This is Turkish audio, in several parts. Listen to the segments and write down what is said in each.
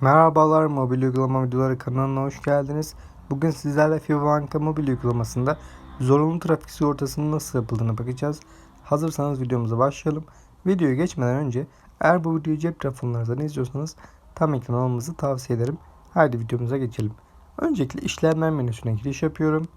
Merhabalar mobil uygulama videoları kanalına hoş geldiniz. Bugün sizlerle FIBA mobil uygulamasında zorunlu trafik sigortasının nasıl yapıldığını bakacağız. Hazırsanız videomuza başlayalım. Videoya geçmeden önce eğer bu videoyu cep telefonlarınızdan izliyorsanız tam ekran almanızı tavsiye ederim. Haydi videomuza geçelim. Öncelikle işlemler menüsüne giriş yapıyorum.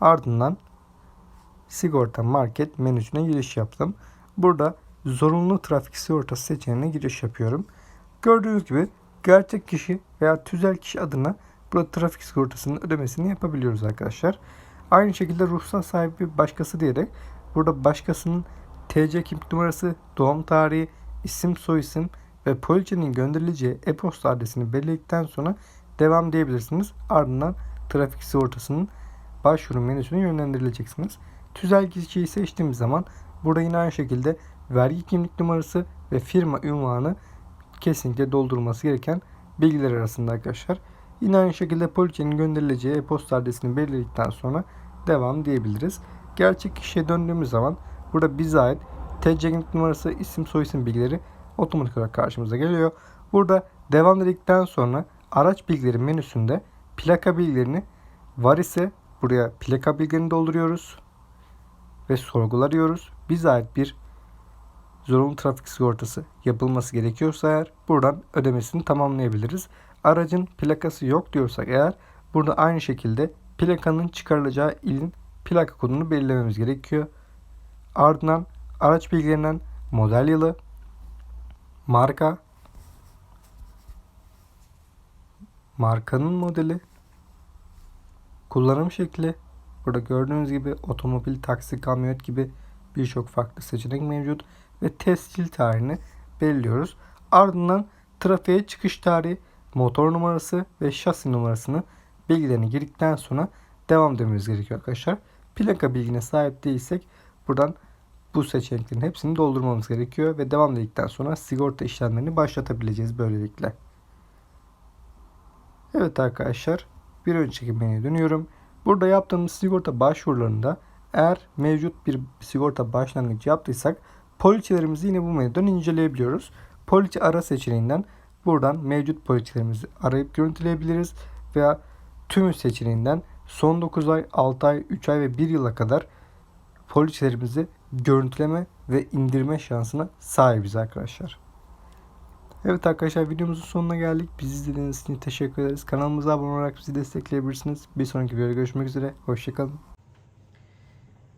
Ardından sigorta market menüsüne giriş yaptım. Burada zorunlu trafik sigortası seçeneğine giriş yapıyorum. Gördüğünüz gibi gerçek kişi veya tüzel kişi adına burada trafik sigortasının ödemesini yapabiliyoruz arkadaşlar. Aynı şekilde ruhsat sahibi başkası diyerek burada başkasının TC kimlik numarası, doğum tarihi, isim soyisim ve poliçenin gönderileceği e-posta adresini belirledikten sonra devam diyebilirsiniz. Ardından trafik sigortasının başvuru menüsüne yönlendirileceksiniz. Tüzel kişiyi seçtiğimiz zaman burada yine aynı şekilde vergi kimlik numarası ve firma ünvanı kesinlikle doldurulması gereken bilgiler arasında arkadaşlar. Yine aynı şekilde poliçenin gönderileceği e-posta adresini belirledikten sonra devam diyebiliriz. Gerçek kişiye döndüğümüz zaman burada bize ait TC kimlik numarası, isim, soyisim bilgileri otomatik olarak karşımıza geliyor. Burada devam dedikten sonra araç bilgileri menüsünde plaka bilgilerini var ise buraya plaka bilgilerini dolduruyoruz ve sorgularıyoruz. Bize ait bir zorunlu trafik sigortası yapılması gerekiyorsa eğer buradan ödemesini tamamlayabiliriz. Aracın plakası yok diyorsak eğer burada aynı şekilde plakanın çıkarılacağı ilin plaka kodunu belirlememiz gerekiyor. Ardından araç bilgilerinden model yılı, marka, markanın modeli, kullanım şekli, burada gördüğünüz gibi otomobil, taksi, kamyonet gibi birçok farklı seçenek mevcut ve tescil tarihini belirliyoruz. Ardından trafiğe çıkış tarihi, motor numarası ve şasi numarasını bilgilerini girdikten sonra devam dememiz gerekiyor arkadaşlar. Plaka bilgine sahip değilsek buradan bu seçeneklerin hepsini doldurmamız gerekiyor ve devam dedikten sonra sigorta işlemlerini başlatabileceğiz böylelikle. Evet arkadaşlar bir önceki menüye dönüyorum. Burada yaptığımız sigorta başvurularında eğer mevcut bir sigorta başlangıcı yaptıysak poliçelerimizi yine bu menüden inceleyebiliyoruz. Poliçe ara seçeneğinden buradan mevcut poliçelerimizi arayıp görüntüleyebiliriz veya tümü seçeneğinden son 9 ay, 6 ay, 3 ay ve 1 yıla kadar poliçelerimizi görüntüleme ve indirme şansına sahibiz arkadaşlar. Evet arkadaşlar videomuzun sonuna geldik. Bizi izlediğiniz için teşekkür ederiz. Kanalımıza abone olarak bizi destekleyebilirsiniz. Bir sonraki videoda görüşmek üzere. Hoşçakalın.